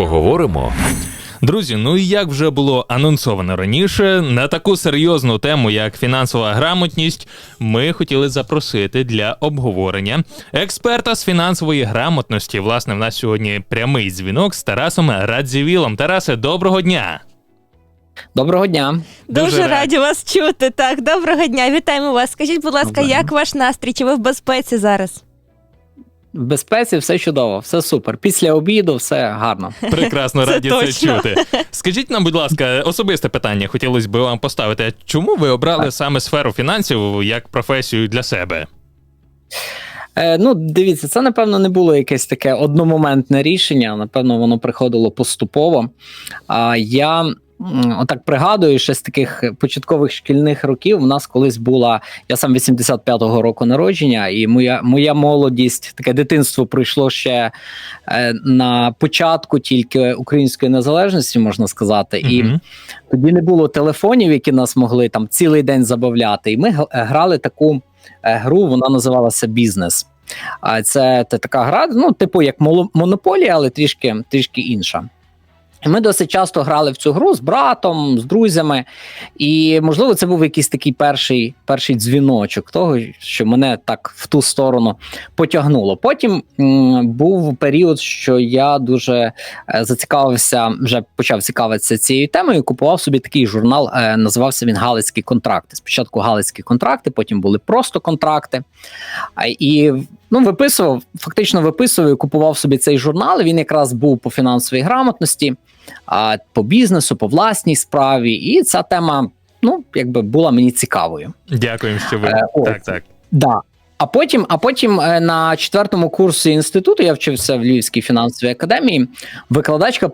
Поговоримо. Друзі, ну і як вже було анонсовано раніше, на таку серйозну тему, як фінансова грамотність, ми хотіли запросити для обговорення експерта з фінансової грамотності. Власне, в нас сьогодні прямий дзвінок з Тарасом Радзівілом. Тарасе, доброго дня! Доброго дня. Дуже Дуже, рад. раді вас чути. Так, доброго дня, вітаємо вас. Скажіть, будь ласка, Доброго як ваш настрій? Чи ви в безпеці зараз? В безпеці все чудово, все супер. Після обіду все гарно. Прекрасно Це раді це точно. чути. Скажіть нам, будь ласка, особисте питання хотілося б вам поставити. Чому ви обрали Так. саме сферу фінансів як професію для себе? Е, ну, дивіться, це напевно не було якесь таке одномоментне рішення. Напевно, воно приходило поступово. А я отак пригадую, ще з таких початкових шкільних років. У нас колись була. Я сам 85-го року народження, і моя, моя молодість, таке дитинство пройшло ще е, на початку тільки української незалежності, можна сказати. І тоді не було телефонів, які нас могли там цілий день забавляти. І ми грали таку е, гру, вона називалася Бізнес. А це, це така гра, ну, типу, як монополія, але трішки, трішки інша. Ми досить часто грали в цю гру з братом, з друзями, і можливо, це був якийсь такий перший, перший дзвіночок того, що мене так в ту сторону потягнуло. Потім м, був період, що я дуже е, зацікавився, вже почав цікавитися цією темою. Купував собі такий журнал, е, називався він Галицькі контракти. Спочатку Галицькі контракти, потім були просто контракти. І ну, виписував, фактично виписував і купував собі цей журнал. Він якраз був по фінансовій грамотності, а, по бізнесу, по власній справі. І ця тема, ну, якби була мені цікавою. Дякуємо, що ви Е, ось. так, так. Да. А потім, а потім е, на четвертому курсі інституту я вчився в Львівській фінансовій академії. Викладачка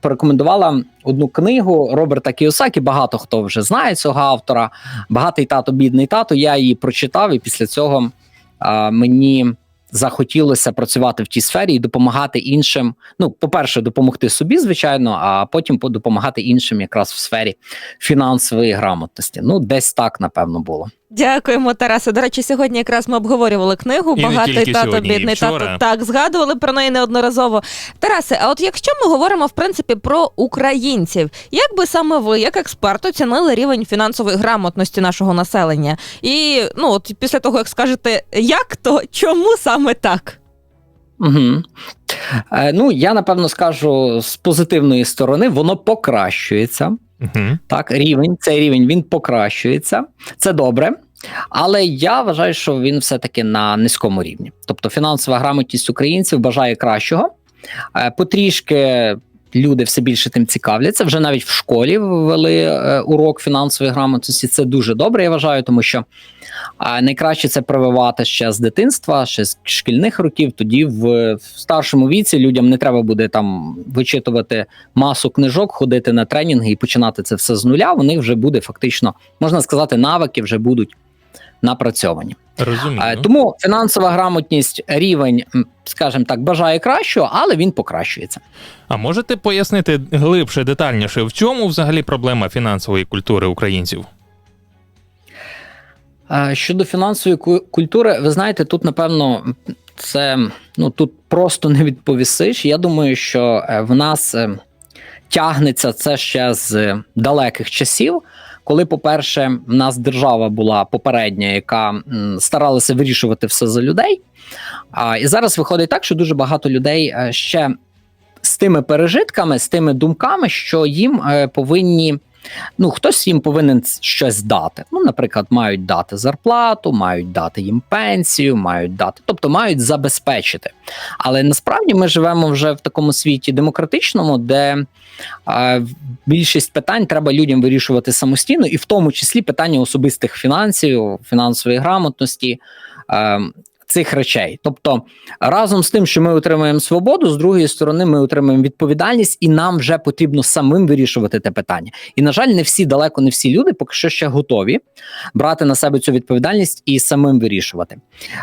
порекомендувала одну книгу Роберта Кіосакі. Багато хто вже знає цього автора. Багатий тато, бідний тато. Я її прочитав, і після цього а, мені захотілося працювати в тій сфері і допомагати іншим. Ну, по-перше, допомогти собі, звичайно, а потім допомагати іншим якраз в сфері фінансової грамотності. Ну, десь так напевно було. Дякуємо, Тарасе. До речі, сьогодні якраз ми обговорювали книгу І Багатий тато, бідний тато. Так, згадували про неї неодноразово. Тарасе, а от якщо ми говоримо в принципі про українців, як би саме ви, як експерт, оцінили рівень фінансової грамотності нашого населення? І ну от після того, як скажете, як то чому саме так? Угу. Е, ну, я напевно скажу з позитивної сторони, воно покращується. Так, рівень, цей рівень він покращується. Це добре. Але я вважаю, що він все-таки на низькому рівні. Тобто фінансова грамотність українців бажає кращого. Е, Потрішки люди все більше тим цікавляться. Вже навіть в школі ввели е, урок фінансової грамотності. Це дуже добре, я вважаю, тому що найкраще це прививати ще з дитинства, ще з шкільних років. Тоді в, в старшому віці людям не треба буде там вичитувати масу книжок, ходити на тренінги і починати це все з нуля. У них вже буде фактично, можна сказати, навики вже будуть напрацьовані. Розумію. Е, Тому фінансова грамотність, рівень, скажімо так, бажає кращого, але він покращується. А можете пояснити глибше, детальніше, в чому взагалі проблема фінансової культури українців? Е, Щодо фінансової культури, ви знаєте, тут напевно це ну тут просто не відповісиш. Я думаю, що е, в нас тягнеться це ще з далеких часів. Коли, по-перше, в нас держава була попередня, яка старалася вирішувати все за людей. А, і зараз виходить так, що дуже багато людей е, ще з тими пережитками, з тими думками, що їм е, повинні ну хтось їм повинен щось дати. Ну, наприклад, мають дати зарплату, мають дати їм пенсію, мають дати, тобто мають забезпечити. Але насправді ми живемо вже в такому світі демократичному, де е, більшість питань треба людям вирішувати самостійно, і в тому числі питання особистих фінансів, фінансової грамотності. Е, Цих речей, тобто разом з тим, що ми отримуємо свободу, з другої сторони, ми отримуємо відповідальність, і нам вже потрібно самим вирішувати те питання. І на жаль, не всі далеко не всі люди поки що ще готові брати на себе цю відповідальність і самим вирішувати.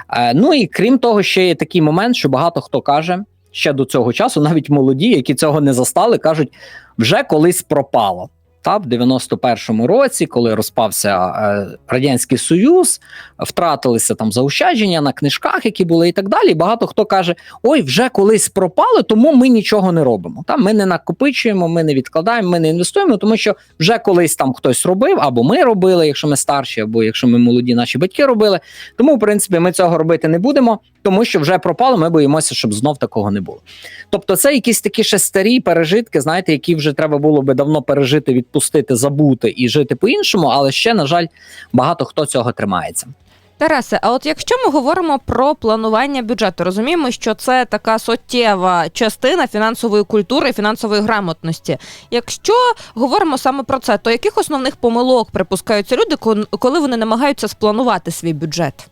Е, ну і крім того, ще є такий момент, що багато хто каже ще до цього часу, навіть молоді, які цього не застали, кажуть, вже колись пропало. Та в 91-му році, коли розпався е, радянський союз, втратилися там заощадження на книжках, які були, і так далі. Багато хто каже: ой, вже колись пропали, тому ми нічого не робимо. Та ми не накопичуємо, ми не відкладаємо, ми не інвестуємо, тому що вже колись там хтось робив, або ми робили, якщо ми старші, або якщо ми молоді, наші батьки робили. Тому, в принципі, ми цього робити не будемо, тому що вже пропало. Ми боїмося, щоб знов такого не було. Тобто, це якісь такі ще старі пережитки, знаєте, які вже треба було би давно пережити, відпустити, забути і жити по-іншому, але ще, на жаль, багато хто цього тримається. Тарасе, а от якщо ми говоримо про планування бюджету, розуміємо, що це така суттєва частина фінансової культури фінансової грамотності. Якщо говоримо саме про це, то яких основних помилок припускаються люди, коли вони намагаються спланувати свій бюджет?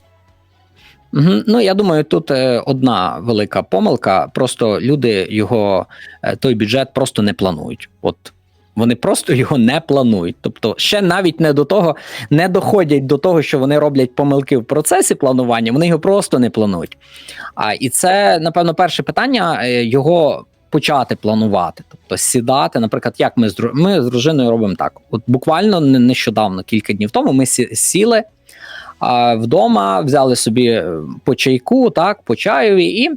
Ну я думаю, тут е, одна велика помилка. Просто люди його е, той бюджет просто не планують. От вони просто його не планують. Тобто, ще навіть не до того, не доходять до того, що вони роблять помилки в процесі планування. Вони його просто не планують. А і це, напевно, перше питання е, його. Почати планувати, тобто сідати, наприклад, як ми з ми з дружиною робимо так. От буквально не- нещодавно, кілька днів тому, ми сі- сіли а, вдома, взяли собі е, по чайку, так, по чаєві, і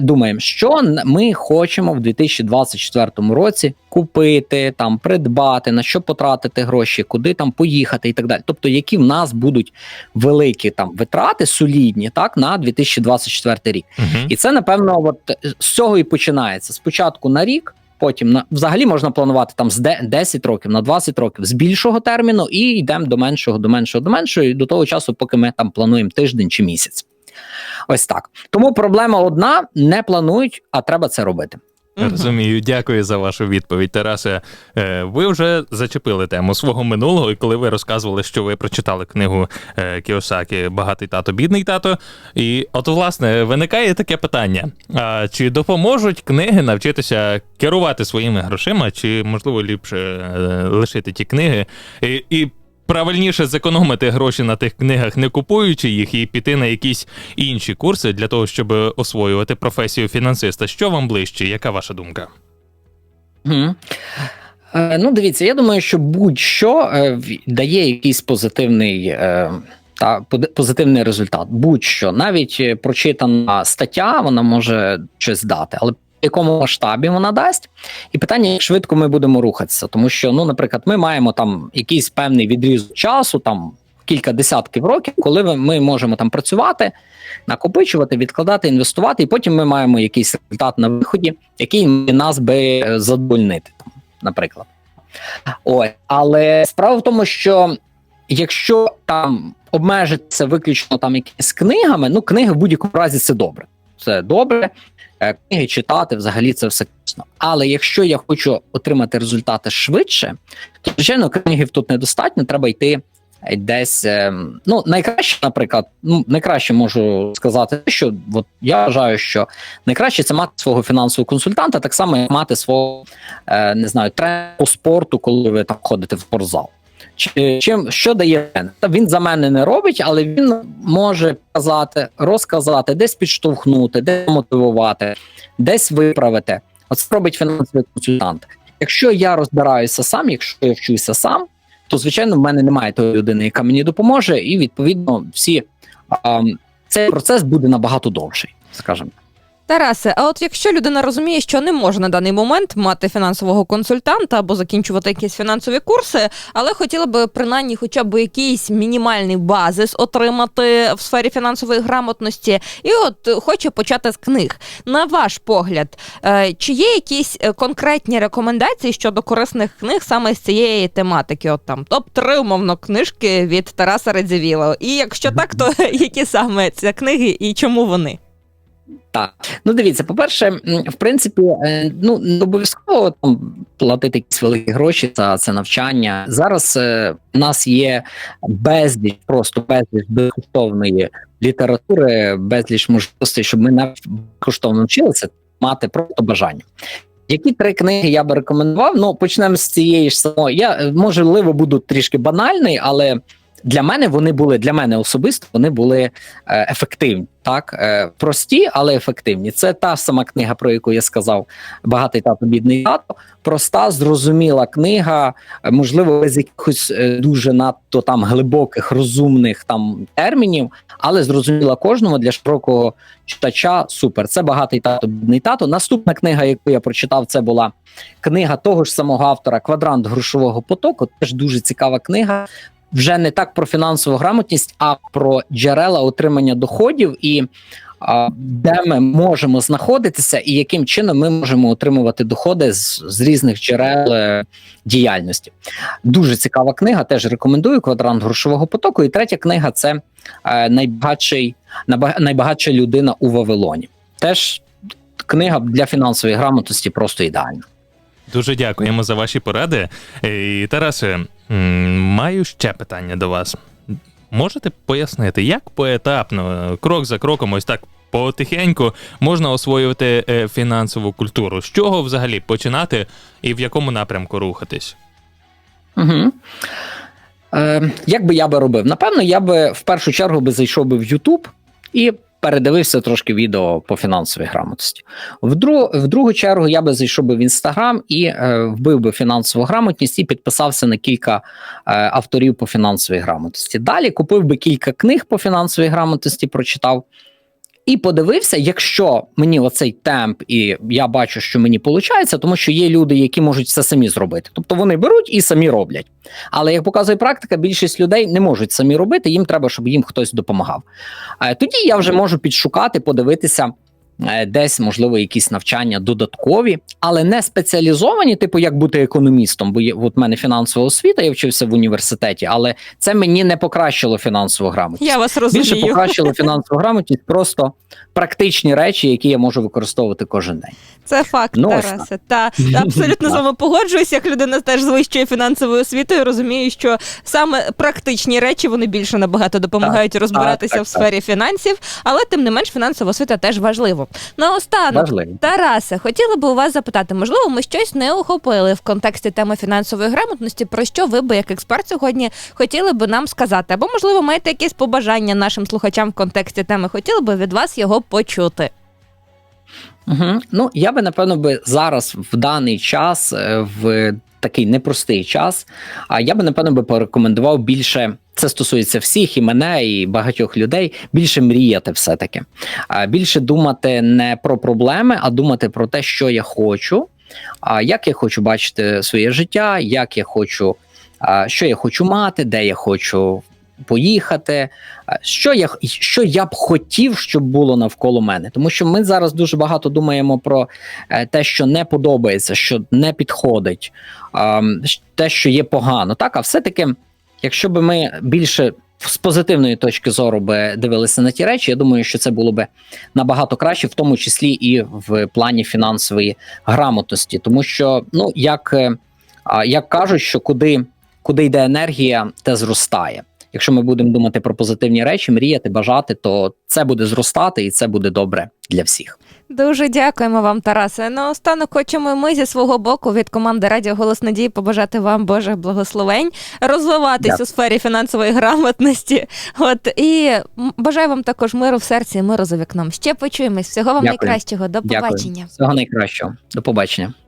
думаємо, що ми хочемо в 2024 році купити, там, придбати, на що потратити гроші, куди там поїхати і так далі. Тобто, які в нас будуть великі там витрати, солідні, так, на 2024 рік. Угу. І це, напевно, от з цього і починається. Спочатку на рік, потім на взагалі можна планувати там з де- 10 років на 20 років з більшого терміну, і йдемо до меншого, до меншого, до меншого, і до того часу, поки ми там плануємо тиждень чи місяць. Ось так. Тому проблема одна: не планують, а треба це робити. Розумію, дякую за вашу відповідь, Тарасе. Е, Ви вже зачепили тему свого минулого, і коли ви розказували, що ви прочитали книгу е, Кіосакі Багатий тато, бідний тато. І от, власне, виникає таке питання: чи допоможуть книги навчитися керувати своїми грошима, чи можливо ліпше е, лишити ті книги? І, і правильніше зекономити гроші на тих книгах, не купуючи їх, і піти на якісь інші курси для того, щоб освоювати професію фінансиста. Що вам ближче? Яка ваша думка? Е, ну, дивіться, я думаю, що будь-що е, дає якийсь позитивний. Е, та позитивний результат. Будь-що, навіть прочитана стаття, вона може щось дати, але якому масштабі вона дасть, і питання, як швидко ми будемо рухатися. Тому що, ну, наприклад, ми маємо там якийсь певний відрізок часу, там кілька десятків років, коли ми- можемо там працювати, накопичувати, відкладати, інвестувати, і потім ми маємо якийсь результат на виході, який нас би е, задовольнити, там, наприклад. Ось, але справа в тому, що якщо там обмежитися виключно там якимись книгами, ну книги в будь-якому разі це добре. Це добре. Е, Книги читати взагалі це все класно. Але якщо я хочу отримати результати швидше, то звичайно книгів тут недостатньо, треба йти е, десь. е, Ну, найкраще, наприклад, ну найкраще можу сказати, що от я вважаю, що найкраще це мати свого фінансового консультанта, так само як мати свого не знаю, тренера по спорту, коли ви там ходите в спортзал. Чи чим що дає? Та він за мене не робить, але він може казати, розказати, десь підштовхнути, десь мотивувати, десь виправити. Оце робить фінансовий консультант. Якщо я розбираюся сам, якщо я вчуся сам, то звичайно в мене немає тої людини, яка мені допоможе, і відповідно всі а, цей процес буде набагато довший, скажімо. Тарасе, а от якщо людина розуміє, що не може на даний момент мати фінансового консультанта або закінчувати якісь фінансові курси, але хотіла би принаймні хоча б якийсь мінімальний базис отримати в сфері фінансової грамотності, і от хоче почати з книг. На ваш погляд, е, чи є якісь е, конкретні рекомендації щодо корисних книг саме з цієї тематики? От там топ 3 умовно книжки від Тараса Радзивілова. І якщо так, то які саме ці книги і чому вони? Так, ну дивіться, по-перше, в принципі, е, ну не обов'язково там платити якісь великі гроші за це навчання. Зараз е, в нас є безліч, просто безліч безкоштовної літератури, безліч можливостей, щоб ми навіть безкоштовно вчилися, мати просто бажання. Які три книги я би рекомендував? Ну, почнемо з цієї ж самої. Я е, можливо буду трішки банальний, але для мене вони були для мене особисто вони були е, ефективні. Так, е, прості, але ефективні. Це та сама книга, про яку я сказав, багатий тато, бідний тато. Проста, зрозуміла книга, е, можливо, без якихось дуже надто там глибоких, розумних там термінів, але зрозуміла кожному для широкого читача. Супер. Це багатий тато, бідний тато. Наступна книга, яку я прочитав, це була книга того ж самого автора Квадрант грошового потоку. Теж дуже цікава книга. Вже не так про фінансову грамотність, а про джерела отримання доходів і а, де ми можемо знаходитися, і яким чином ми можемо отримувати доходи з, з різних джерел е, діяльності. Дуже цікава книга. Теж рекомендую квадрант грошового потоку. І третя книга це е, найбагатший, найбагатша людина у Вавилоні. Теж книга для фінансової грамотності просто ідеальна. Дуже дякуємо за ваші поради. І, Тарасе, маю ще питання до вас. Можете пояснити, як поетапно, е, крок за кроком, ось так потихеньку можна освоювати е, фінансову культуру? З чого взагалі починати і в якому напрямку рухатись? Угу. Е, як би я би робив? Напевно, я би в першу чергу би зайшов би в YouTube і передивився трошки відео по фінансовій грамотності. В, друг, в другу чергу я би зайшов би в інстаграм і е, вбив би фінансову грамотність і підписався на кілька е, авторів по фінансовій грамотності. Далі купив би кілька книг по фінансовій грамотності, прочитав. І подивився, якщо мені оцей темп, і я бачу, що мені виходить, тому що є люди, які можуть все самі зробити. Тобто вони беруть і самі роблять. Але як показує практика, більшість людей не можуть самі робити, їм треба, щоб їм хтось допомагав. Е, Тоді я вже можу підшукати, подивитися. Е, Десь можливо якісь навчання додаткові, але не спеціалізовані, типу як бути економістом. Бо є от в мене фінансова освіта, я вчився в університеті, але це мені не покращило фінансову грамотність. Я вас Більше розумію. покращило фінансову грамотність, просто практичні речі, які я можу використовувати кожен день. Це факт, Ну, Тарасе. Та абсолютно з вами погоджуюсь, як людина теж з вищою фінансовою освітою, розумію, що саме практичні речі вони більше набагато допомагають розбиратися так, в сфері фінансів, але тим не менш фінансова освіта теж важливо. Наостанок, Важливо. Тарасе, хотіла би у вас запитати, можливо, ми щось не охопили в контексті теми фінансової грамотності, про що ви би як експерт сьогодні хотіли би нам сказати? Або, можливо, маєте якісь побажання нашим слухачам в контексті теми, хотіли би від вас його почути. Угу. Ну я би напевно би зараз в даний час, е, в такий непростий час, а я би напевно би порекомендував більше. Це стосується всіх і мене, і багатьох людей. Більше мріяти, все таки, а більше думати не про проблеми, а думати про те, що я хочу, а як я хочу бачити своє життя, як я хочу, що я хочу мати, де я хочу поїхати, що я що я б хотів, щоб було навколо мене, тому що ми зараз дуже багато думаємо про е, те, що не подобається, що не підходить, те, що є погано. Так, а все-таки, якщо б ми більше з позитивної точки зору би дивилися на ті речі, я думаю, що це було би набагато краще, в тому числі і в плані фінансової грамотності, тому що ну як, е, як кажуть, що куди, куди йде енергія, те зростає. Якщо ми будемо думати про позитивні речі, мріяти, бажати, то це буде зростати і це буде добре для всіх. Дуже дякуємо вам, Тарасе. Наостанок хочемо ми зі свого боку від команди Радіо Голос Надії побажати вам Божих благословень, розвиватись Дякую. у сфері фінансової грамотності. От і бажаю вам також миру в серці і миру за вікном. Ще почуємось. Всього вам Дякую. найкращого. До Дякую. побачення. Всього найкращого. До побачення.